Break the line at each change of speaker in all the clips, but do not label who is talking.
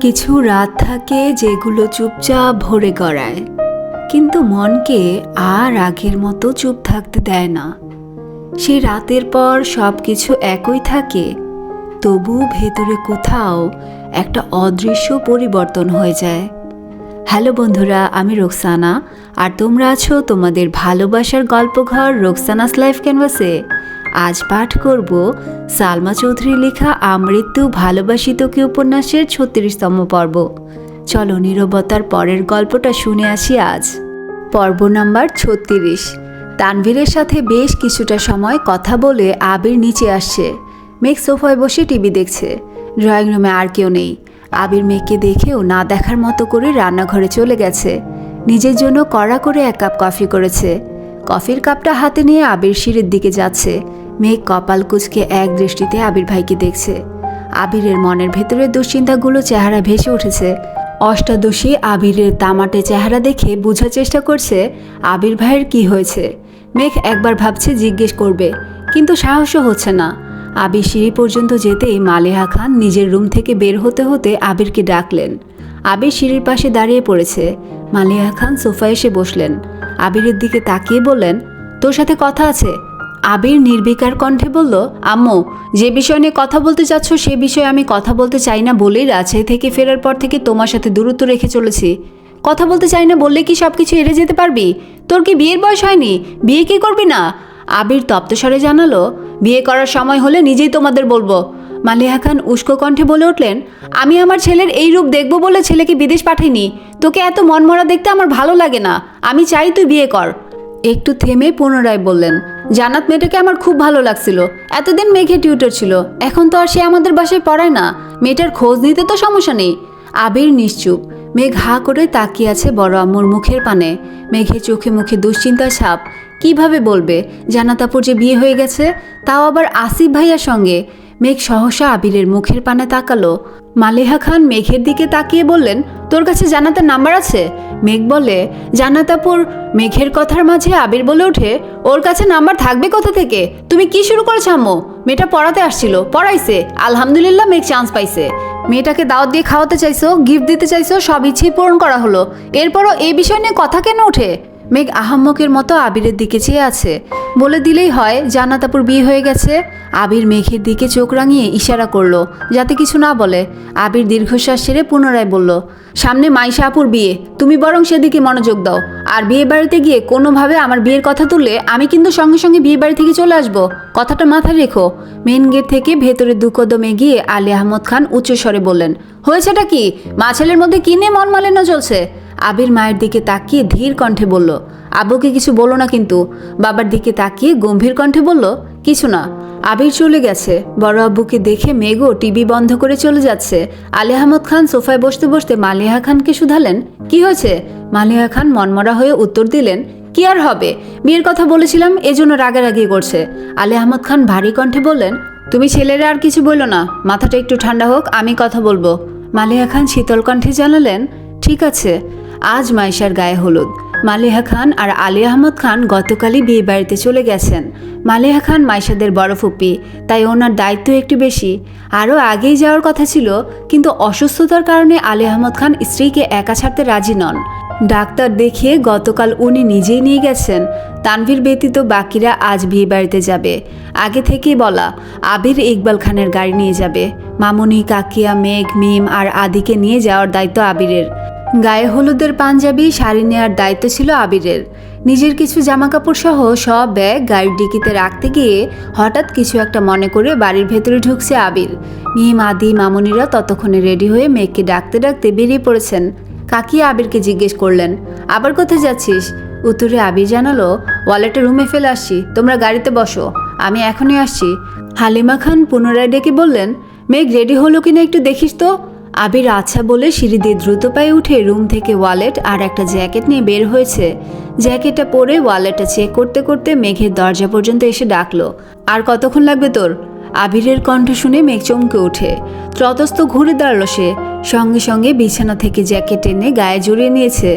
কিছু রাত থাকে যেগুলো চুপচাপ ভরে গড়ায়। কিন্তু মনকে আর আগের মতো চুপ থাকতে দেয় না। সেই রাতের পর সব কিছু একই থাকে, তবু ভেতরে কোথাও একটা অদৃশ্য পরিবর্তন হয়ে যায়। হ্যালো বন্ধুরা, আমি রোকসানা। আর তোমরা আছো তোমাদের ভালোবাসার গল্পঘর রোকসানাস লাইফ ক্যানভাসে। আজ পাঠ করব সালমা চৌধুরী লেখা আমৃত্যু ভালোবাসি তোকে উপন্যাসের ছত্রিশতম পর্ব। চলো নীরবতার পরের গল্পটা শুনে আসি আজ। পর্ব নাম্বার ছত্রিশ। তানভীরের সাথে বেশ কিছুটা সময় কথা বলে আবির নিচে আসছে। মেঘ সোফায় বসে টিভি দেখছে। ড্রয়িং রুমে আর কেউ নেই। আবির মেঘকে দেখেও না দেখার মতো করে রান্নাঘরে চলে গেছে। নিজের জন্য কড়া করে এক কাপ কফি করেছে। কফির কাপটা হাতে নিয়ে আবির সিঁড়ির দিকে যাচ্ছে। মেঘ কপাল কুচকে এক দৃষ্টিতে আবির ভাইকে দেখছে। আবিরের মনের ভেতরে দুশ্চিন্তাগুলো চেহারা ভেসে উঠেছে। অষ্টাদশী আবিরের তামাটে চেহারা দেখে বোঝার চেষ্টা করছে, আবির ভাইয়ের কি হয়েছে? মেঘ একবার ভাবছে জিজ্ঞেস করবে, কিন্তু সাহসও হচ্ছে না। আবির সিঁড়ি পর্যন্ত যেতেই মালেহা খান নিজের রুম থেকে বের হতে হতে আবিরকে ডাকলেন। আবির সিঁড়ির পাশে দাঁড়িয়ে পড়েছে। মালেহা খান সোফায় এসে বসলেন। আবিরের দিকে তাকিয়ে বললেন, তোর সাথে কথা আছে? আবির নির্বিকার কণ্ঠে বলল, আম্মু, যে বিষয় নিয়ে কথা বলতে চাচ্ছ সে বিষয়ে আমি কথা বলতে চাই না বলেই রাজশাহী থেকে ফেরার পর থেকে তোমার সাথে দূরত্ব রেখে চলেছি। কথা বলতে চাই না বললে কি সব কিছু এড়ে যেতে পারবি? তোর কি বিয়ের বয়স হয়নি? বিয়ে কি করবি না? আবির তপ্তস্বরে জানালো, বিয়ে করার সময় হলে নিজেই তোমাদের বলব। মালিহা খান উস্কো কণ্ঠে বলে উঠলেন, আমি আমার ছেলের এই রূপ দেখব বলে ছেলেকে বিদেশ পাঠাইনি। তোকে এত মনমরা দেখতে আমার ভালো লাগে না। আমি চাই তুই বিয়ে কর। একটু থেমে পুনরায় বললেন, জান্নাত মেয়েটাকে আমার খুব ভালো লাগছিল। এতদিন মেঘে টিউটর ছিল। এখন তো আর সে আমাদের বাসায় পড়ায় না। মেয়েটার খোঁজ নিতে তো সমস্যা নেই। আবির নিশ্চুপ। মেঘ হা করে তাকিয়ে আছে বড় আম্মুর মুখের পানে। মেঘে চোখে মুখে দুশ্চিন্তার ছাপ। কীভাবে বলবে? জানাতাপুর যে বিয়ে হয়ে গেছে, তাও আবার আসিফ ভাইয়ার সঙ্গে? মেঘ সহসা আবিরের মুখের পানে তাকালো। মালেহা খান মেঘের দিকে তাকিয়ে বললেন, তোর কাছে জানাতার নাম্বার আছে? মেঘ বলে জানাতাপুর মেঘের কথার মাঝে আবির বলে ওঠে, ওর কাছে নাম্বার থাকবে কোথা থেকে? তুমি কি শুরু করেছ আম্মু? মেয়েটা পড়াতে আসছিল, পড়াইছে। আলহামদুলিল্লাহ মেঘ চান্স পাইছে। মেয়েটাকে দাওয়াত দিয়ে খাওয়াতে চাইছো গিফট দিতে চাইছো, সব ইচ্ছেই পূরণ করা হলো। এরপরও এই বিষয় নিয়ে কথা কেন ওঠে? মেঘ আহাম্মকের মতো আবিরের দিকে চেয়ে আছে। বলে দিলেই হয়, জান্নাতাপুর বিয়ে হয়ে গেছে। আবির মেঘের দিকে চোখ রাঙিয়ে ইশারা করল, যাতে কিছু না বলে। আবির দীর্ঘশ্বাস সেরে পুনরায় বলল, সামনে মাইশা আপুর বিয়ে। তুমি বরং সেদিকে মনোযোগ দাও। আর বিয়ে বাড়িতে গিয়ে কোনোভাবে আমার বিয়ের কথা তুললে আমি কিন্তু সঙ্গে সঙ্গে বিয়ে বাড়ি থেকে চলে আসব। কথাটা মাথায় রেখো। মেন গেট থেকে ভেতরে দুকদমে গিয়ে আলী আহমদ খান উচ্চস্বরে বললেন, হয়েছেটা কি? মা ছেলের মধ্যে কি নিয়ে মন মালিন্য চলছে? আবির মায়ের দিকে তাকিয়ে ধীর কণ্ঠে বলল আব্বুকে কিছু বলো না কিন্তু। বাবার দিকে তাকিয়ে গম্ভীর কণ্ঠে বলল, কিছু না। আবির চলে গেছে। বড় আব্বুকে দেখে মেঘও টিভি বন্ধ করে চলে যাচ্ছে। আলী আহমদ খান সোফায় বসতে বসতে মালিহা খানকে শুধালেন। কি হয়েছে? মালিহা খান মনমরা হয়ে উত্তর দিলেন, কি আর হবে? বিয়ের কথা বলেছিলাম, এজন্য রাগারাগি করছে। আলী আহমদ খান ভারী কণ্ঠে বললেন, তুমি ছেলেরা আর কিছু বলল না। মাথাটা একটু ঠান্ডা হোক, আমি কথা বলব। মালিয়া খান শীতল কণ্ঠে জানালেন, ঠিক আছে। আজ মাইশার গায়ে হলুদ। মালিহা খান আর আলী আহমদ খান গতকালই বিয়ে বাড়িতে চলে গেছেন। মালিহা খান মাইশাদের বড় ফুপি, তাই ওনার দায়িত্ব একটু বেশি। আরও আগেই যাওয়ার কথা ছিল, কিন্তু অসুস্থতার কারণে আলী আহমদ খান স্ত্রীকে একা ছাড়তে রাজি নন। ডাক্তার দেখিয়ে গতকাল উনি নিজেই নিয়ে গেছেন। তানভীর ব্যতীত বাকিরা আজ বিয়ে বাড়িতে যাবে। আগে থেকেই বলা, আবির ইকবাল খানের গাড়ি নিয়ে যাবে। মামুনি, কাকিয়া, মেঘ, মিম আর আদিকে নিয়ে যাওয়ার দায়িত্ব আবিরের। গায়ে হলুদের পাঞ্জাবি, শাড়ি নেওয়ার দায়িত্ব ছিল আবিরের। নিজের কিছু জামাকাপড় সহ সব ব্যাগ গাড়ির ডিকিতে রাখতে গিয়ে হঠাৎ কিছু একটা মনে করে বাড়ির ভেতরে ঢুকছে আবির। মিম আদি, মামুনিরা ততক্ষণে রেডি হয়ে মেয়েকে ডাকতে ডাকতে বেরিয়ে পড়েছেন। কাকি আবিরকে জিজ্ঞেস করলেন, আবার কোথায় যাচ্ছিস? উত্তরে আবির জানালো, ওয়ালেটে রুমে ফেলে আসছি, তোমরা গাড়িতে বসো, আমি এখনই আসছি। হালিমা খান পুনরায় ডেকে বললেন, মেঘ রেডি হলো কিনা একটু দেখিস তো। আবির আচ্ছা বলে সিঁড়ি দিয়ে দ্রুত পায়ে উঠে রুম থেকে ওয়ালেট আর একটা জ্যাকেট নিয়ে বের হয়েছে। জ্যাকেটটা পরে ওয়ালেটটা চেক করতে করতে মেঘের দরজা পর্যন্ত এসে ডাকলো। আর কতক্ষণ লাগবে তোর? আবিরের কণ্ঠ শুনে মেঘ চমকে ওঠে। ত্রতস্থ ঘুরে দাঁড়াল সে। সঙ্গে সঙ্গে বিছানা থেকে জ্যাকেট এনে গায়ে জড়িয়ে নিয়েছে।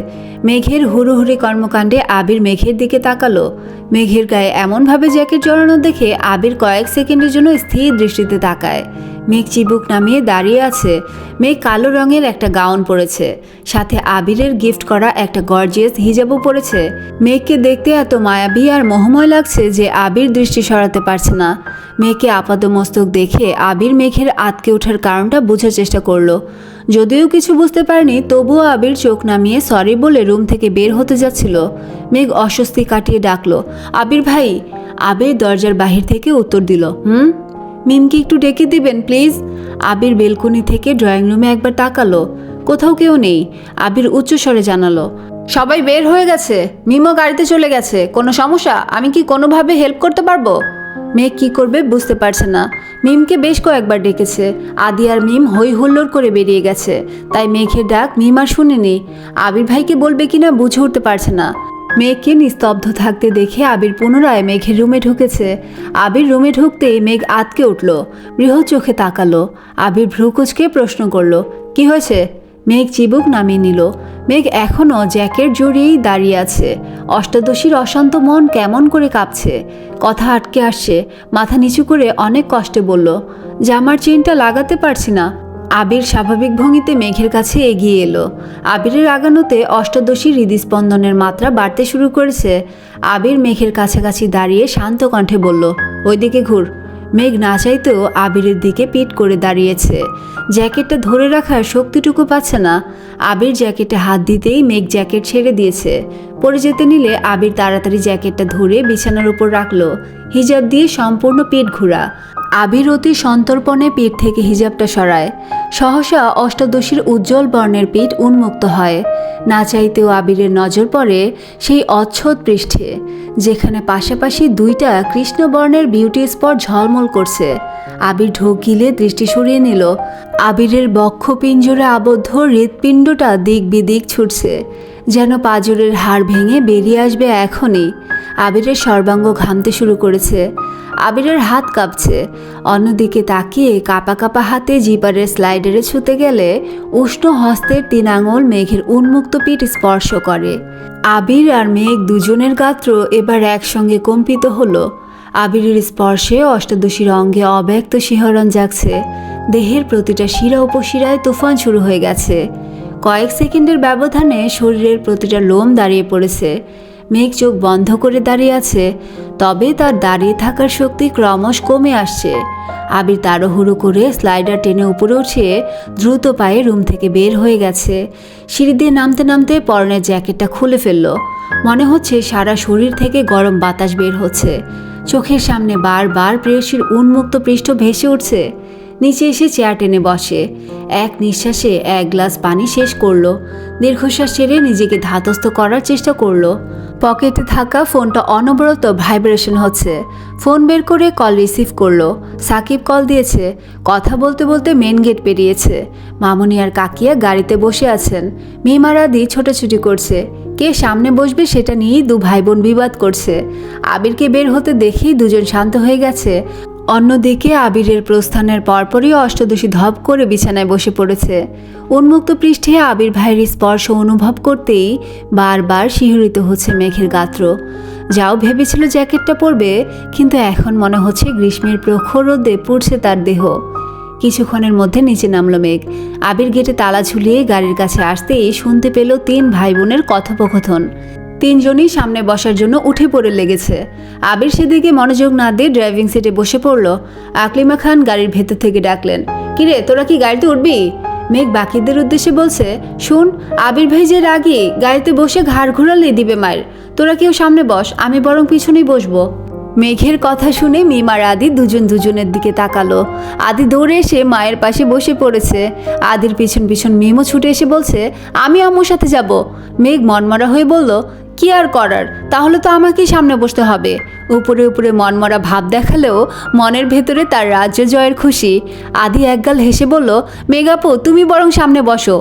মেঘের হুড়োহুড়ি কর্মকাণ্ডে আবির মেঘের দিকে তাকালো। মেঘের গায়ে এমনভাবে জ্যাকেট জড়ানো দেখে আবির কয়েক সেকেন্ডের জন্য স্থির দৃষ্টিতে তাকায়। মেঘ চিবুক নামিয়ে দাঁড়িয়ে আছে। মেঘ কালো রঙের একটা গাউন পরেছে। সাথে আবিরের গিফট করা একটা গর্জিয়াস হিজাবও পরেছে। মেঘকে দেখতে এত মায়াবী আর মোহময় লাগছে যে আবির দৃষ্টি সরাতে পারছে না। মেঘকে আপাদমস্তক দেখে আবির মেঘের আতকে ওঠার কারণটা বোঝার চেষ্টা করল। যদিও কিছু বুঝতে পারেনি, তবুও আবির চোখ নামিয়ে সরি বলে রুম থেকে বের হতে যাচ্ছিল। মেঘ অস্বস্তি কাটিয়ে ডাকলো, আবির ভাই! আবির দরজার বাহির থেকে উত্তর দিল, হুম? মিমকে একটু ডেকে দিবেন, প্লিজ। আবির বেলকনি থেকে ড্রয়িং রুমে একবার তাকালো। কোথাও কেউ নেই। আবির উচ্চস্বরে জানালো, সবাই বের হয়ে গেছে। মিমও গাড়িতে চলে গেছে। কোনো সমস্যা? আমি কি কোনোভাবে হেল্প করতে পারব? মেয়ে কি করবে বুঝতে পারছে না। মিমকে বেশ কয়েকবার ডেকেছে। আদি আর মিম হই হুল্লোড় করে বেরিয়ে গেছে। তাই মেঘের ডাক মিম আর শুনেনি। আবির ভাইকে বলবে কিনা বুঝে উঠতে পারছে না। মেঘকে নিস্তব্ধ থাকতে দেখে আবির পুনরায় মেঘের রুমে ঢুকেছে। আবির রুমে ঢুকতেই মেঘ আতকে উঠল বৃহৎ চোখে তাকালো। আবির ভ্রুকুচকে প্রশ্ন করল, কি হয়েছে? মেঘ চিবুক নামিয়ে নিল। মেঘ এখনও জ্যাকেট জড়িয়েই দাঁড়িয়ে আছে। অষ্টাদশীর অশান্ত মন কেমন করে কাঁপছে। কথা আটকে আসছে। মাথা নিচু করে অনেক কষ্টে বলল, জামার চেনটা লাগাতে পারছি না। আবির স্বাভাবিক ভঙ্গিতে মেঘের কাছে এগিয়ে এলো। আবিরের আগানোতে অষ্টাদশী হৃদস্পন্দনের মাত্রা বাড়তে শুরু করেছে। আবির মেঘের কাছাকাছি দাঁড়িয়ে শান্ত কণ্ঠে বলল, ওইদিকে ঘুর। মেঘ না চাইতেও আবিরের দিকে পিট করে দাঁড়িয়েছে। জ্যাকেটটা ধরে রাখার শক্তিটুকু পাচ্ছে না। আবির জ্যাকেটে হাত দিতেই মেঘ জ্যাকেট ছেড়ে দিয়েছে। পড়ে যেতে নিলে আবির তাড়াতাড়ি জ্যাকেটটা ধরে বিছানার উপর রাখল। হিজাব দিয়ে সম্পূর্ণ পেট ঘোরা। আবির অতি সন্তর্পণে পিঠ থেকে হিজাবটা সরায়। সহসা অষ্টাদশীর উজ্জ্বল বর্ণের পিঠ উন্মুক্ত হয়। না চাইতেও আবিরের নজর পড়ে সেই অচ্ছদ পৃষ্ঠে, যেখানে পাশাপাশি দুইটা কৃষ্ণবর্ণের বিউটি স্পট ঝলমল করছে। আবির ঢোক গিলে দৃষ্টি সরিয়ে নিল। আবিরের বক্ষ পিঞ্জরে আবদ্ধ হৃৎপিণ্ডটা দিক বিদিক ছুটছে। যেন পাজরের হাড় ভেঙে বেরিয়ে আসবে এখনই। আবিরের সর্বাঙ্গ ঘামতে শুরু করেছে। আবিরের হাত কাঁপছে। অন্যদিকে তাকিয়ে কাপা কাপা হাতে জিপারের স্লাইডারে ছুতে গেলে উষ্ণ হস্তের তিন আঙুল মেঘের উন্মুক্ত পিঠ স্পর্শ করে। আবির আর মেঘ দুজনের গাত্র এবার একসঙ্গে কম্পিত হলো। আবিরের স্পর্শে অষ্টাদশীর অঙ্গে অব্যক্ত শিহরণ জাগছে। দেহের প্রতিটা শিরা উপশিরায় তুফান শুরু হয়ে গেছে। কয়েক সেকেন্ডের ব্যবধানে শরীরের প্রতিটা লোম দাঁড়িয়ে পড়েছে। মেঘ চোখ বন্ধ করে দাঁড়িয়ে আছে, তবে তার দাঁড়িয়ে থাকার শক্তি ক্রমশ কমে আসছে। আবির তাড়াহুড়ো করে স্লাইডার টেনে উপরে উঠে দ্রুত পায়ে রুম থেকে বের হয়ে গেছে। সিঁড়ি দিয়ে নামতে নামতে পরনের জ্যাকেটটা খুলে ফেলল। মনে হচ্ছে সারা শরীর থেকে গরম বাতাস বের হচ্ছে। চোখের সামনে বারবার প্রেয়সীর উন্মুক্ত পৃষ্ঠ ভেসে উঠছে। নিচে এসে চেয়ার টেনে বসে। এক নিঃশ্বাসে এক গ্লাস পানি শেষ করল। দীর্ঘশ্বাস ছেড়ে নিজেকে ধাতস্থ করার চেষ্টা করল। পকেটে থাকা ফোনটা অনবরত ভাইব্রেশন হচ্ছে। ফোন বের করে কল রিসিভ করল। সাকিব কল দিয়েছে। কথা বলতে বলতে মেন গেট পেরিয়েছে। মামুনি আর কাকিয়া গাড়িতে বসে আছেন। মিমার আদি ছোটাছুটি করছে। কে সামনে বসবে সেটা নিয়েই দু ভাই বোন বিবাদ করছে। আবিরকে বের হতে দেখেই দুজন শান্ত হয়ে গেছে। অন্যদিকে আবিরের প্রস্থানের পরপরই অষ্টদশী ধপ করে বিছানায় বসে পড়েছে। উন্মুক্ত পৃষ্ঠে আবির ভাইয়ের স্পর্শ অনুভব করতেই বারবার শিহরিত হচ্ছে মেঘের গাত্র। যাও ভেবেছিল জ্যাকেটটা পরবে, কিন্তু এখন মনে হচ্ছে গ্রীষ্মের প্রখর রোদে পুড়ছে তার দেহ। কিছুক্ষণের মধ্যে নিচে নামলো মেঘ। আবির গেটে তালা ঝুলিয়ে গাড়ির কাছে আসতেই শুনতে পেল তিন ভাই বোনের কথোপকথন। তিনজনই সামনে বসার জন্য উঠে পড়ে লেগেছে। আবির সেদিকে মনোযোগ না দিয়ে ড্রাইভিং সিটে বসে পড়ল। আকলিমা খান গাড়ির ভেতর থেকে ডাকলেন কিরে তোরা কি গাড়িতে উঠবি? মেঘ বাকিদের উদ্দেশ্যে বলছে, শুন, আবির ভাই যে রাগি, গাড়িতে বসে ঘাড় ঘোরালে দিবে মায়ের। তোরা কেউ সামনে বস, আমি বরং পিছনেই বসবো। মেঘের কথা শুনে মিমার আদি দুজন দুজনের দিকে তাকালো। আদি দৌড়ে এসে মায়ের পাশে বসে পড়েছে। আদির পিছন পিছন মিমও ছুটে এসে বলছে, আমি আম্মুর সাথে যাব। মেঘ মনমরা হয়ে বলল কি আর করার? তাহলে তো আমাকেই সামনে বসতে হবে। উপরে উপরে মনমরা ভাব দেখালেও মনের ভেতরে তার রাজ্য জয়ের খুশি। আদি একগাল হেসে বলল, মেঘাপু, তুমি বরং সামনে বসো।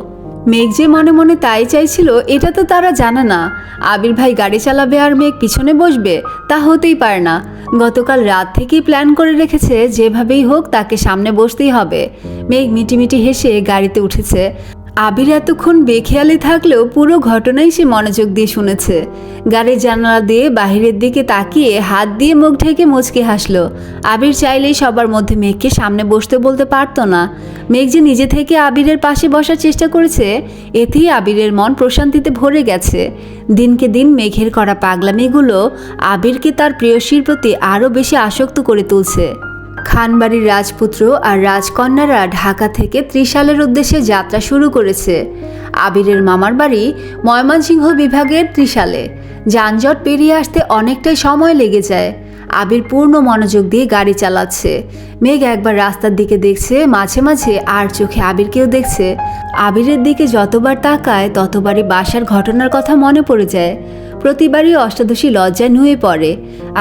মেঘ যে মনে মনে তাই চাইছিল, এটা তো তারা জানে না। আবির ভাই গাড়ি চালাবে আর মেঘ পিছনে বসবে, তা হতেই পারে না। গতকাল রাত থেকেই প্ল্যান করে রেখেছে, যেভাবেই হোক তাকে সামনে বসতেই হবে। মেঘ মিটিমিটি হেসে গাড়িতে উঠেছে। আবির এতক্ষণ বেখেয়ালি থাকলেও পুরো ঘটনাই সে মনোযোগ দিয়ে শুনেছে। গাড়ির জানালা দিয়ে বাহিরের দিকে তাকিয়ে হাত দিয়ে মুখ ঢেকে মুচকে হাসলো। আবির চাইলেই সবার মধ্যে মেঘকে সামনে বসতে বলতে পারতো না। মেঘ যে নিজে থেকে আবিরের পাশে বসার চেষ্টা করেছে, এতেই আবিরের মন প্রশান্তিতে ভরে গেছে। দিনকে দিন মেঘের করা পাগলামিগুলো আবিরকে তার প্রেয়সীর প্রতি আরও বেশি আসক্ত করে তুলছে। খানবাড়ির রাজপুত্র আর রাজকন্যারা ঢাকা থেকে ত্রিশালের উদ্দেশ্যে যাত্রা শুরু করেছে। আবিরের মামার বাড়ি ময়মনসিংহ বিভাগের ত্রিশালে। যানজট পেরিয়ে আসতে অনেকটাই সময় লেগে যায়। আবির পূর্ণ মনোযোগ দিয়ে গাড়ি চালাচ্ছে। মেঘ একবার রাস্তার দিকে দেখছে, মাঝে মাঝে আর চোখে আবিরকেও দেখছে। আবিরের দিকে যতবার তাকায়, ততবারই বাসার ঘটনার কথা মনে পড়ে যায়। প্রতিবারই অষ্টাদশী লজ্জায় নুয়ে পড়ে।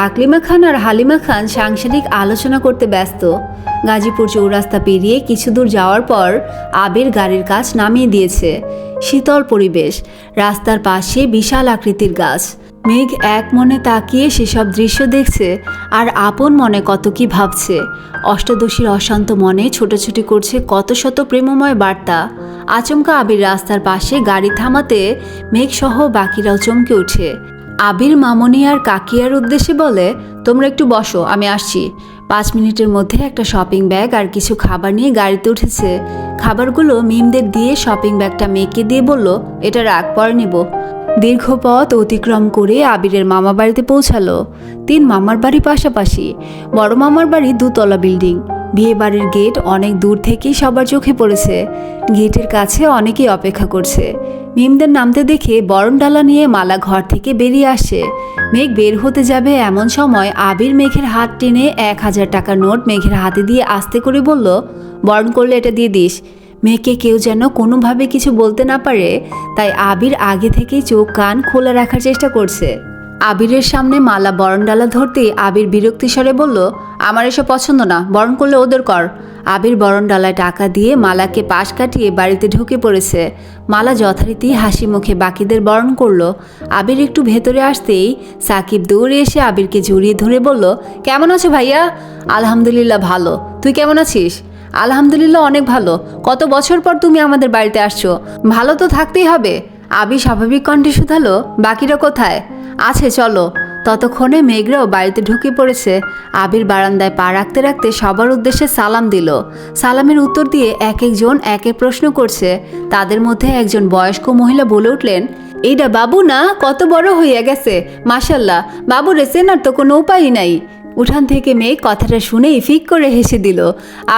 আকলিমা খান আর হালিমা খান সাংসারিক আলোচনা করতে ব্যস্ত। গাজীপুর চৌরাস্তা পেরিয়ে কিছু দূর যাওয়ার পর আবির গাড়ির কাজ নামিয়ে দিয়েছে। শীতল পরিবেশ, রাস্তার পাশে বিশাল আকৃতির গাছ। মেঘ এক মনে তাকিয়ে সেসব দৃশ্য দেখছে আর আপন মনে কত কি ভাবছে। অষ্টাদশীর অশান্ত মনে ছোটাছুটি করছে কত শত প্রেমময় বার্তা। আচমকা আবির রাস্তার পাশে গাড়ি থামাতে মেঘসহ বাকিরাও চমকে উঠে আবির মামনি আর কাকিয়ার উদ্দেশ্যে বলে, তোমরা একটু বসো, আমি আসছি। পাঁচ মিনিটের মধ্যে একটা শপিং ব্যাগ আর কিছু খাবার নিয়ে গাড়িতে উঠেছে। খাবারগুলো মিমদের দিয়ে শপিং ব্যাগটা মেয়েকে দিয়ে বলল, এটা রাগ পরে নেব। দীর্ঘ পথ অতিক্রম করে আবিরের মামা বাড়িতে পৌঁছালো। তিন মামার বাড়ি পাশাপাশি, বড় মামার বাড়ি দুতলা বিল্ডিং। বিয়ে বাড়ির গেট অনেক দূর থেকেই সবার চোখে পড়েছে। গেটের কাছে অনেকেই অপেক্ষা করছে। মিমদের নামতে দেখে বরণডালা নিয়ে মালা ঘর থেকে বেরিয়ে আসে। মেঘ বের হতে যাবে এমন সময় আবির মেঘের হাত টেনে এক হাজার টাকার নোট মেঘের হাতে দিয়ে আস্তে করে বলল, বরণ করলে এটা দিয়ে দিস। মেয়েকে কেউ যেন কোনোভাবে কিছু বলতে না পারে, তাই আবির আগে থেকেই চোখ কান খোলা রাখার চেষ্টা করছে। আবিরের সামনে মালা বরণডালা ধরতে আবির বিরক্তি স্বরে বলল, আমার এসব পছন্দ না, বরণ করলে ওদের কর। আবির বরণডালায় টাকা দিয়ে মালাকে পাশ কাটিয়ে বাড়িতে ঢুকে পড়েছে। মালা যথারীতি হাসি মুখে বাকিদের বরণ করল। আবির একটু ভেতরে আসতেই সাকিব দৌড়ে এসে আবিরকে জড়িয়ে ধরে বলল, কেমন আছো ভাইয়া? আলহামদুলিল্লাহ, ভালো। তুই কেমন আছিস? আলহামদুলিল্লাহ অনেক ভালো। কত বছর পর তুমি আমাদের বাড়িতে আসছো? ভালো তো থাকতেই হবে। আবি স্বাভাবিক কণ্ঠে শুধালো, বাকিরা কোথায়? আছে, চলো। ততক্ষণে মেঘরাও বাড়িতে ঢুকে পড়েছে। আবির বারান্দায় পা রাখতে রাখতে সবার উদ্দেশ্যে সালাম দিল। সালামের উত্তর দিয়ে এক একজন এক এক প্রশ্ন করছে। তাদের মধ্যে একজন বয়স্ক মহিলা বলে উঠলেন এইটা বাবু না, কত বড় হইয়া গেছে। মাসাল্লাহ বাবু রে চেনার তো কোনো উপায়ই নাই। উঠান থেকে মেয়ে কথাটা শুনেই ফিক করে হেসে দিল।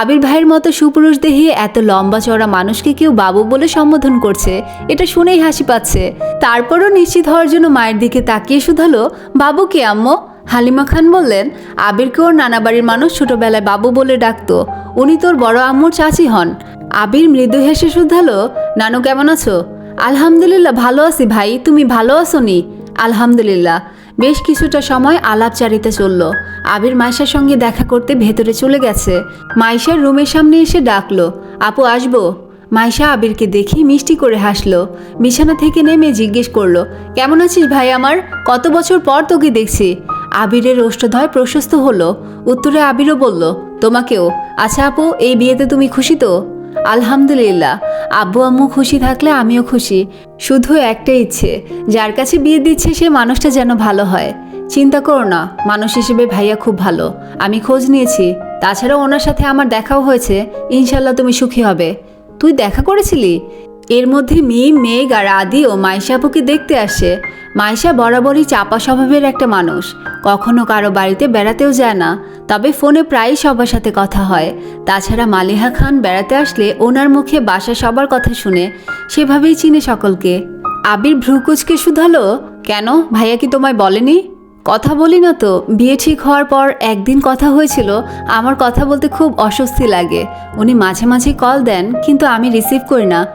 আবির ভাইয়ের মতো সুপুরুষ দেহি এত লম্বা চড়া মানুষকে কেউ বাবু বলে সম্বোধন করছে, এটা শুনেই হাসি পাচ্ছে। তারপরও নিশ্চিত হওয়ার জন্য মায়ের দিকে তাকিয়ে শুধালো, বাবু কে আম্মু? হালিমা খান বললেন, আবিরকে ওর নানা বাড়ির মানুষ ছোটবেলায় বাবু বলে ডাকতো, উনি তোর বড় আম্মুর চাচি হন। আবির মৃদু হেসে শুধালো, নানু কেমন আছো? আলহামদুলিল্লাহ, ভালো আছি ভাই, তুমি ভালো আছো নি? আলহামদুলিল্লাহ। বেশ কিছুটা সময় আলাপচারিতা চলল। আবির মাইশার সঙ্গে দেখা করতে ভেতরে চলে গেছে। মাইশার রুমের সামনে এসে ডাকলো, আপু, আসব? মাইশা আবিরকে দেখি মিষ্টি করে হাসলো। বিছানা থেকে নেমে জিজ্ঞেস করল, কেমন আছিস ভাই আমার? কত বছর পর তোকে দেখছি? আবিরের ওষ্ঠধয় প্রশস্ত হলো। উত্তরে আবিরও বলল, তোমাকেও। আচ্ছা আপু, এই বিয়েতে তুমি খুশি তো? আলহামদুলিল্লাহ। আব্বু আম্মু খুশি থাকলে আমিও খুশি। শুধু একটা ইচ্ছে, যার কাছে বিয়ে দিচ্ছে সে মানুষটা যেন ভালো হয়। চিন্তা করো না, মানুষ হিসেবে ভাইয়া খুব ভালো। আমি খোঁজ নিয়েছি। তাছাড়া ওনার সাথে আমার দেখাও হয়েছে। ইনশাল্লাহ তুমি সুখী হবে। তুই দেখা করেছিলি? এর মধ্যে মিম, মেঘ আর আদি ও মাইশা আপুকে দেখতে আসে। মাইশা বরাবরই চাপা স্বভাবের একটা মানুষ। কখনো কারও বাড়িতে বেড়াতেও যায় না, তবে ফোনে প্রায়ই সবার সাথে কথা হয়। তাছাড়া মালিহা খান বেড়াতে আসলে ওনার মুখে বাসা সবার কথা শুনে, সেভাবেই চিনে সকলকে। আবির ভ্রুকুচকে শুধালো, কেন? ভাইয়া কি তোমায় বলেনি? কথা বলি না তো। বিয়ে ঠিক হওয়ার পর একদিন কথা হয়েছিল, আমার কথা বলতে খুব অস্বস্তি লাগে। উনি মাঝে মাঝে কল দেন, কিন্তু আমি রিসিভ করি না।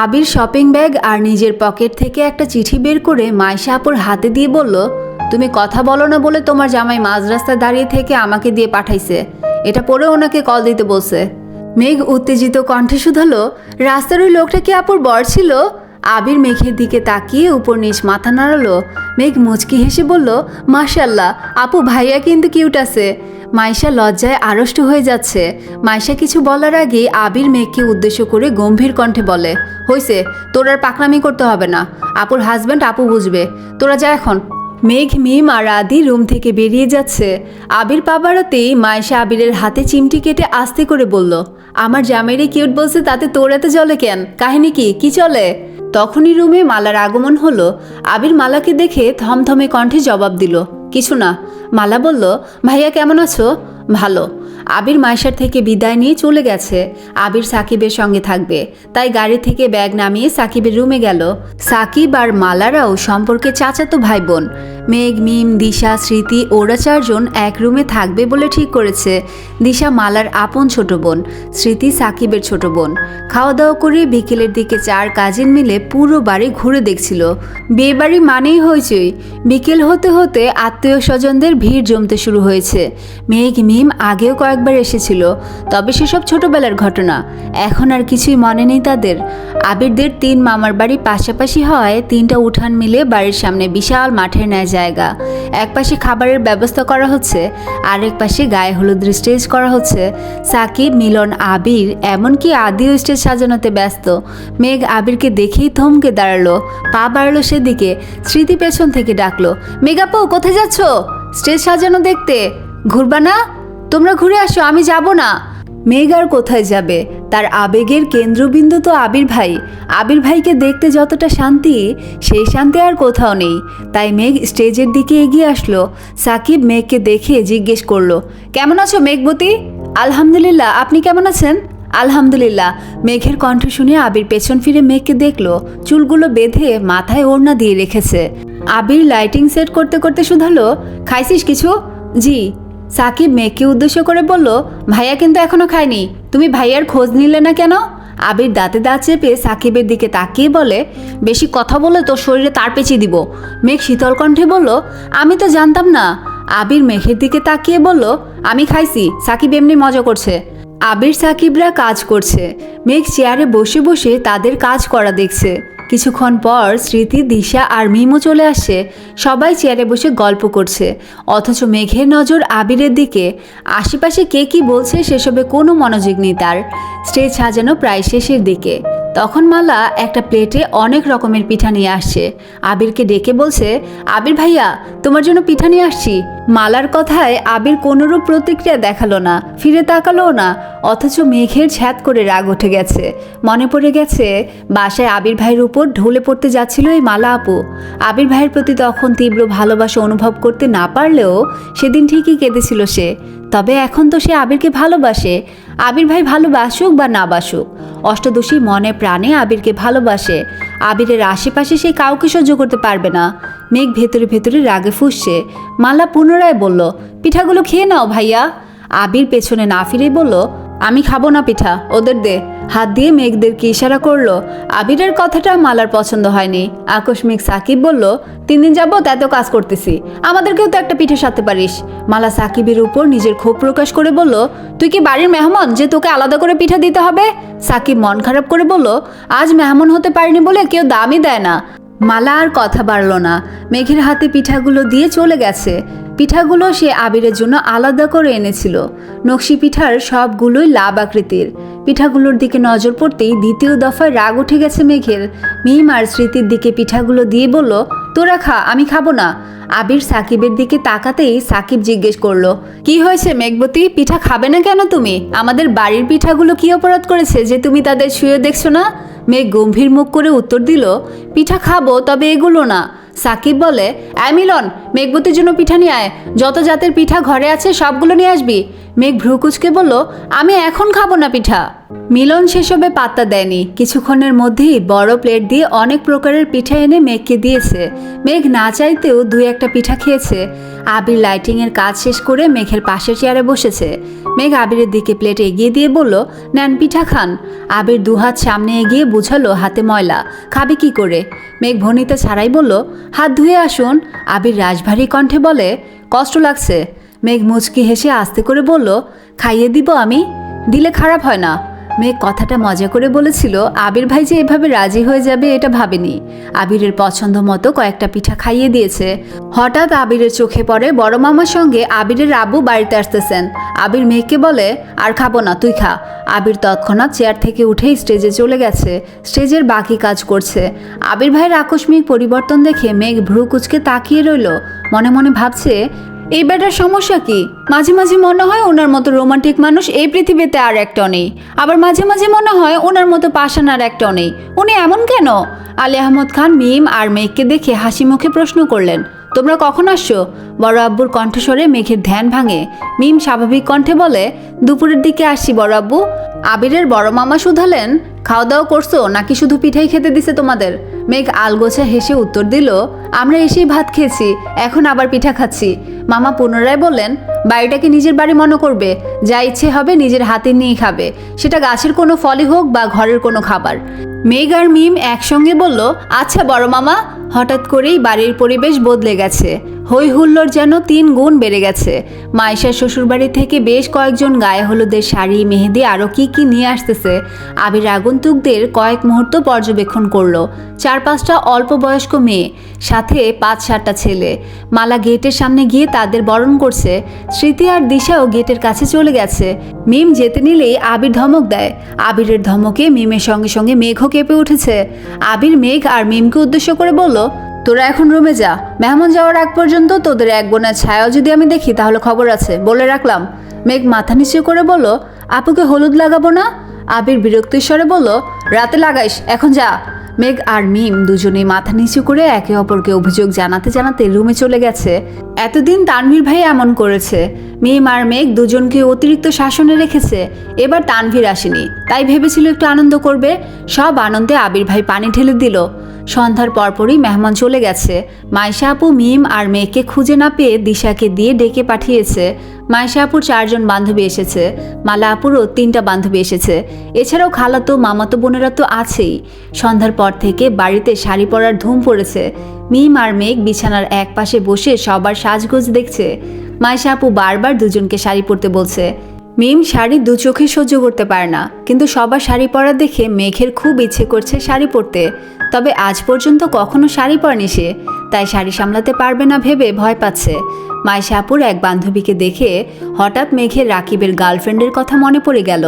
আবির শপিং ব্যাগ আর নিজের পকেট থেকে একটা চিঠি বের করে মাইশা আপুর হাতে দিয়ে বলল, তুমি কথা বলো না বলে তোমার জামাই মাঝ রাস্তায় দাঁড়িয়ে থেকে আমাকে দিয়ে পাঠাইছে। এটা পরে ওনাকে কল দিতে বলছে। মেঘ উত্তেজিত কণ্ঠে শুধালো, রাস্তার ওই লোকটা কি আপুর বর ছিল? আবির মেঘের দিকে তাকিয়ে উপর নিচ মাথা নাড়ালো। মেঘ মুচকি হেসে বলল মাশাল্লাহ আপু ভাইয়া কিন্তু কিউট আছে। মাইশা লজ্জায় আড়ষ্ট হয়ে যাচ্ছে। মাইশা কিছু বলার আগে আবির মেঘকে উদ্দেশ্য করে গম্ভীর কণ্ঠে বলে, হইছে, তোর আর পাকনামি করতে হবে না। আপুর হাজব্যান্ড আপু বুঝবে। তোরা যা এখন। মেঘ মিম আর আদি রুম থেকে বেরিয়ে যাচ্ছে। আবির পা বাড়াতেই মায়েশা আবিরের হাতে চিমটি কেটে আস্তে করে বলল, আমার জামাইরে কিউট বলছে তাতে তোর এত জলে কেন? কাহিনী কি? কি চলে? তখনই রুমে মালার আগমন হলো। আবির মালাকে দেখে থমথমে কণ্ঠে জবাব দিল, কিছু না। মালা বলল, ভাইয়া কেমন আছো? ভালো। আবির মাইশার থেকে বিদায় নিয়ে চলে গেছে। আবির সাকিবের সঙ্গে থাকবে। তাই গাড়ি থেকে ব্যাগ নামিয়ে সাকিবের রুমে গেল। সাকিব আর মালারাও সম্পর্কে চাচাতো ভাই বোন মেঘ, মিম, দিশা, স্মৃতি, ওরা চারজন এক রুমে থাকবে বলে ঠিক করেছে। দিশা মালার আপন ছোট বোন, স্মৃতি সাকিবের ছোট বোন। খাওয়া দাওয়া করে বিকেলের দিকে চার কাজিন মিলে পুরো বাড়ি ঘুরে দেখছিল। বিয়ে বাড়ি মানেই হয়েছই বিকেল হতে হতে আত্মীয় স্বজনদের ভিড় জমতে শুরু হয়েছে। মেঘ, মিম আগেও কয়েকবার এসেছিল, তবে সেসব ছোটবেলার ঘটনা। এখন আর কিছুই মনে নেই তাদের। আবিরদের তিন মামার বাড়ি পাশাপাশি হওয়ায় তিনটা উঠান মিলে বাড়ির সামনে বিশাল মাঠের ন্যায় জায়গা। এক পাশে খাবারের ব্যবস্থা করা হচ্ছে, আরেক পাশে গায়ে হলুদ স্টেজ করা হচ্ছে। সাকিব, মিলন, আবির, এমনকি আদিও স্টেজ সাজানোতে ব্যস্ত। মেঘ আবিরকে দেখেই থমকে দাঁড়াল, পা বাড়ালো সেদিকে, স্মৃতি পেছন থেকে ডাকলো মেগাপো কোথায় যাচ্ছ? স্টেজ সাজানো দেখতে। ঘুরবা না? তোমরা ঘুরে আসো, আমি যাব না। মেঘ আর কোথায় যাবে? তার আবেগের কেন্দ্রবিন্দু তো আবির ভাই। আবির ভাইকে দেখতে যতটা শান্তি, সেই শান্তি আর কোথাও নেই। তাই মেঘ স্টেজের দিকে এগিয়ে আসলো। সাকিব মেঘকে দেখে জিজ্ঞেস করল, কেমন আছো মেঘবতী? আলহামদুলিল্লাহ, আপনি কেমন আছেন? আলহামদুলিল্লাহ। মেঘের কণ্ঠ শুনে আবির পেছন ফিরে মেঘকে দেখল। চুলগুলো বেঁধে মাথায় ওড়না দিয়ে রেখেছে। আবির লাইটিং সেট করতে করতে শুধালো, খাইছিস কিছু? জি। সাকিব মেয়েকে উদ্দেশ্য করে বলল, ভাইয়া কিন্তু এখনও খায়নি। তুমি ভাইয়ার খোঁজ নিলে না কেন? আবির দাঁতে দাঁত চেপে সাকিবের দিকে তাকিয়ে বলে, বেশি কথা বলে তোর শরীরে তার পেঁচিয়ে দিব। মেঘ শীতল কণ্ঠে বলল, আমি তো জানতাম না। আবির মেঘের দিকে তাকিয়ে বলল, আমি খাইছি, সাকিব এমনি মজা করছে। আবির সাকিবরা কাজ করছে। মেঘ চেয়ারে বসে বসে তাদের কাজ করা দেখছে। কিছুক্ষণ পর স্মৃতি, দিশা আর মিমো চলে আসে। সবাই চেয়ারে বসে গল্প করছে। অথচ মেঘের নজর আবিরের দিকে। আশেপাশে কে কি বলছে সেসবে কোনো মনোযোগ নেই তার। স্টেজ সাজানো প্রায় শেষের দিকে। তখন মালা একটা প্লেটে অনেক রকমের পিঠা নিয়ে আসছে। আবিরকে ডেকে বলছে, আবির ভাইয়া, তোমার জন্য পিঠা নিয়ে আসছি। মালার কথায় আবির কোনোরূপ প্রতিক্রিয়া দেখাল না, ফিরে তাকালো না, অথচ মেঘের ছ্যাত করে রাগ উঠে গেছে। মনে পড়ে গেছে, বাসায় আবির ভাইয়ের উপর ঢলে পড়তে যাচ্ছিল এই মালা আপু। আবির ভাইয়ের প্রতি তখন তীব্র ভালোবাসা অনুভব করতে না পারলেও সেদিন ঠিকই কেঁদেছিল সে। তবে এখন তো সে আবিরকে ভালোবাসে। আবির ভাই ভালোবাসুক বা না বাসুক, অষ্টদশী মনে প্রাণে আবিরকে ভালোবাসে। আবিরের আশেপাশে সে কাউকে সহ্য করতে পারবে না। মেঘ ভেতরে ভেতরে রাগে ফুসছে। মালা পুনরায় বলল, পিঠাগুলো খেয়ে নাও ভাইয়া। আবির পেছনে না ফিরে বলল, আমি খাব না পিঠা, ওদের দে। হাত দিয়ে মেঘদেরকে ইশারা করল, আবিরের কথাটা মালার পছন্দ হয়নি। আকস্মিক সাকিব বলল, তিন দিন যাবত এত কাজ করতেছি, আমাদেরকেও তো একটা পিঠে সাথে পারিস। মালা সাকিবের উপর নিজের ক্ষোভ প্রকাশ করে বলল, তুই কি বাড়ির মেহমান যে তোকে আলাদা করে পিঠা দিতে হবে? সাকিব মন খারাপ করে বলল, আজ মেহমান হতে পারিনি বলে কেউ দামই দেয় না। মালা আর কথা বাড়ল না। মেঘের হাতে পিঠাগুলো দিয়ে চলে গেছে। পিঠাগুলো সে আবিরের জন্য আলাদা করে এনেছিল। নকশি পিঠার সবগুলোই লাভ আকৃতির। পিঠাগুলোর দিকে নজর পড়তেই দ্বিতীয় দফায় রাগ উঠে গেছে মেঘের। মিম আর স্মৃতির দিকে পিঠাগুলো দিয়ে বলল, তোরা খা, আমি খাব না। আবির সাকিবের দিকে তাকাতেই সাকিব জিজ্ঞেস করল, কি হয়েছে মেঘবতী? পিঠা খাবে না কেন তুমি? আমাদের বাড়ির পিঠাগুলো কি অপরাধ করেছে যে তুমি তাদের শুয়ে দেখছ না? মেঘ গম্ভীর মুখ করে উত্তর দিল, পিঠা খাব, তবে এগুলো না। সাকিব বলে, অ্যামিলন, মেঘবতির জন্য পিঠা নিয়ে আয়। যত জাতের পিঠা ঘরে আছে, সবগুলো নিয়ে আসবি। মেঘ ভ্রুকুচকে বলল, আমি এখন খাব না পিঠা। মিলন সেসবে পাত্তা দেয়নি। কিছুক্ষণের মধ্যেই বড় প্লেট দিয়ে অনেক প্রকারের পিঠা এনে মেঘকে দিয়েছে। মেঘ না চাইতেও দুই একটা পিঠা খেয়েছে। আবির লাইটিংয়ের কাজ শেষ করে মেঘের পাশের চেয়ারে বসেছে। মেঘ আবিরের দিকে প্লেট এগিয়ে দিয়ে বলল, নেন, পিঠা খান। আবির দুহাত সামনে এগিয়ে বুঝালো, হাতে ময়লা। খাবে কি করে? মেঘ ভনিতা ছাড়াই বলল, হাত ধুয়ে আসুন। আবির রাজভারী কণ্ঠে বলে, কষ্ট লাগছে। মেঘ মুচকি হেসে আস্তে করে বলল, খাইয়ে দিব আমি? দিলে খারাপ হয় না। মেঘ কথাটা মজা করে বলেছিল, আবির ভাই যে এভাবে রাজি হয়ে যাবে এটা ভাবেনি। আবিরের পছন্দ মতো কয়েকটা পিঠা খাইয়ে দিয়েছে। হঠাৎ আবিরের চোখে পড়ে, বড় মামার সঙ্গে আবিরের আবু বাড়িতে আসতেছেন। আবির মেঘকে বলে, আর খাব না, তুই খা। আবির তৎক্ষণাৎ চেয়ার থেকে উঠেই স্টেজে চলে গেছে। স্টেজের বাকি কাজ করছে। আবির ভাইয়ের আকস্মিক পরিবর্তন দেখে মেঘ ভ্রু কুচকে তাকিয়ে রইল। মনে মনে ভাবছে এই বেটার সমস্যা কি? মাঝে মাঝে মনে হয় ওনার মতো রোমান্টিক মানুষ এই পৃথিবীতে আর একটা নেই। আবার মাঝে মাঝে মনে হয় ওনার মতো পাশান আর একটা নেই। উনি এমন কেন? আলী আহমদ খান মিম আর মেঘকে দেখে হাসি মুখে প্রশ্ন করলেন, তোমরা কখন আসছো? বড় আব্বুর কণ্ঠস্বরে মেঘের ধ্যান ভাঙে। মিম স্বাভাবিক কণ্ঠে বলে, দুপুরের দিকে আসি বড় আব্বু। আবিরের বড় মামা শুধালেন। খাওয়া দাওয়া করছ? নাকি শুধু পিঠাই খেতে দিছে তোমাদের? মেঘ আলগোছা হেসে উত্তর দিল, আমরা এসেই ভাত খেয়েছি, এখন আবার পিঠা খাচ্ছি। মামা পুনরায় বললেন বাড়িটাকে নিজের বাড়ি মনে করবে? যা ইচ্ছে হবে নিজের হাতে নিয়ে খাবে। সেটা গাছের কোনো ফলই হোক বা ঘরের কোনো খাবার। মেঘ আর মিম একসঙ্গে বলল আচ্ছা বড় মামা। হঠাৎ করেই বাড়ির পরিবেশ বদলে গেছে। হই হুল্লোড় যেন তিন গুণ বেড়ে গেছে। মাইশার শ্বশুরবাড়ি থেকে বেশ কয়েকজন গায়ে হলুদের শাড়ি, মেহেদি আরও কি কি নিয়ে আসতেছে, আবির আগন্তুকদের কয়েক মুহূর্ত পর্যবেক্ষণ করল। চার পাঁচটা অল্প বয়স্ক মেয়ে, সাথে পাঁচ সাতটা ছেলে। মালা গেটের সামনে গিয়ে তাদের বরণ করছে। স্মৃতি আর দিশাও গেটের কাছে চলে গেছে। মিম যেতে নিলেই আবির ধমক দেয়। আবিরের ধমকে মিমের সঙ্গে সঙ্গে মেঘও কেঁপে উঠেছে। আবির মেঘ আর মিমকে উদ্দেশ্য করে বলল তোরা এখন রুমে যা। মেহমান যাওয়ার আগ পর্যন্ত তোদের এক বোনের ছায়াও যদি আমি দেখি, তাহলে খবর আছে। বলে রাখলাম। মেঘ মাথা নিচু করে বলল, আপুকে হলুদ লাগাবো না? আবির বিরক্তির স্বরে বলল, রাতে লাগাইস, এখন যা। মেঘ আর মিম দুজনেই মাথা নিচু করে একে অপরকে অভিযোগ জানাতে জানাতে রুমে চলে গেছে। এতদিন তানভীর ভাই এমন করেছে। মিম আর মেঘ দুজনকে অতিরিক্ত শাসনে রেখেছে। এবার তানভীর আসেনি। তাই ভেবেছিল একটু আনন্দ করবে। সব আনন্দে আবির ভাই পানি ঢেলে দিল। সন্ধ্যার পরপরই মেহমান চলে গেছে। মাইশা আপু মিম আর মেয়েকে খুঁজে না পেয়ে দিশাকে দিয়ে ডেকে পাঠিয়েছে। মাইশা আপুর চারজন বান্ধবী এসেছে। মালা আপুরও তিনটা বান্ধবী এসেছে। এছাড়াও খালাতো, মামাতো বোনেরা তো আছেই। সন্ধ্যার পর থেকে বাড়িতে শাড়ি পরার ধুম পড়েছে। মিম আর মেঘ বিছানার এক পাশে বসে সবার সাজগোজ দেখছে। মাইশা আপু বারবার দুজনকে শাড়ি পরতে বলছে। মিম শাড়ি দু চোখে সহ্য করতে পারে না, কিন্তু সবার শাড়ি পরা দেখে মেঘের খুব ইচ্ছে করছে শাড়ি পরতে। তবে আজ পর্যন্ত কখনো শাড়ি পরেনি সে, তাই শাড়ি সামলাতে পারবে না ভেবে ভয় পাচ্ছে। মাইশাপুর এক বান্ধবীকে দেখে হঠাৎ মেঘের রাকিবের গার্লফ্রেন্ডের কথা মনে পড়ে গেল।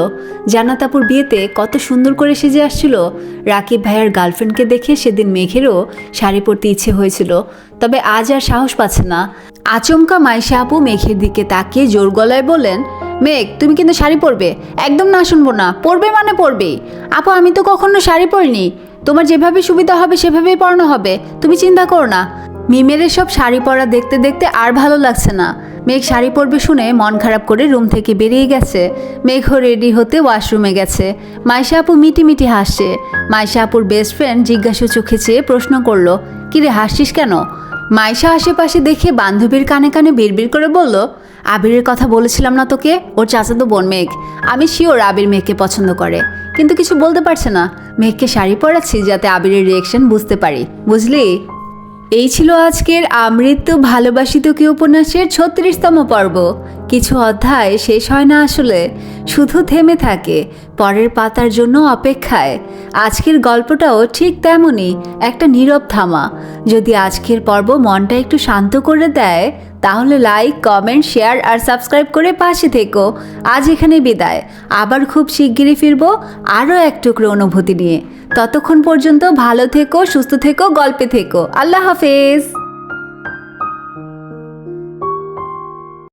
জান্নাতাপুর বিয়েতে কত সুন্দর করে সেজে আসছিল। রাকিব ভাইয়ার গার্লফ্রেন্ডকে দেখে সেদিন মেঘেরও শাড়ি পরতে ইচ্ছে হয়েছিল, তবে আজ আর সাহস পাচ্ছে না। আচমকা মাইশা আপু মেঘের দিকে তাকিয়ে জোর গলায় বললেন, মেঘ, তুমি কিন্তু শাড়ি পরবে। একদম না শুনব না। পরবে মানে পরবেই। আপু, আমি তো কখনো শাড়ি পরিনি। তোমার যেভাবে সুবিধা হবে, সেভাবেই পরানো হবে। তুমি চিন্তা করো না। মিমের সব শাড়ি পরা দেখতে দেখতে আর ভালো লাগছে না। মেঘ শাড়ি পরবে শুনে মন খারাপ করে রুম থেকে বেরিয়ে গেছে। মেঘও রেডি হতে ওয়াশরুমে গেছে। মাইশা আপু মিটি মিটি হাসছে। মাইশা আপুর বেস্ট ফ্রেন্ড জিজ্ঞাসা চোখে চেয়ে প্রশ্ন করল, কিরে, হাসছিস কেন? মাইশা আশেপাশে দেখে বান্ধবীর কানে কানে বিড়বিড় করে বলল, আবিরের কথা বলেছিলাম না তোকে, ওর চাচাতো বোন মেঘ। আমি শিওর আবির মেঘকে পছন্দ করে। কিন্তু কিছু বলতে পারছে না। মেঘকে শাড়ি পরাচ্ছি যাতে আবিরের রিয়েকশন বুঝতে পারি। বুঝলি? এই ছিল আজকের আমৃত্যু ভালোবাসিত কি উপন্যাসের ছত্রিশতম পর্ব। কিছু অধ্যায় শেষ হয় না আসলে, শুধু থেমে থাকে, পরের পাতার জন্য অপেক্ষায়। আজকের গল্পটাও ঠিক তেমনই একটা নীরব থামা। যদি আজকের পর্ব মনটা একটু শান্ত করে দেয় তাহলে লাইক কমেন্ট শেয়ার আর সাবস্ক্রাইব করে পাশে থেকো। আজ এখানে বিদায়। আবার খুব শিগগিরই ফিরবো আরও এক টুকরো অনুভূতি নিয়ে। ততক্ষণ পর্যন্ত ভালো থেকো, সুস্থ থেকো, গল্পে থেকো। আল্লাহ হাফেজ।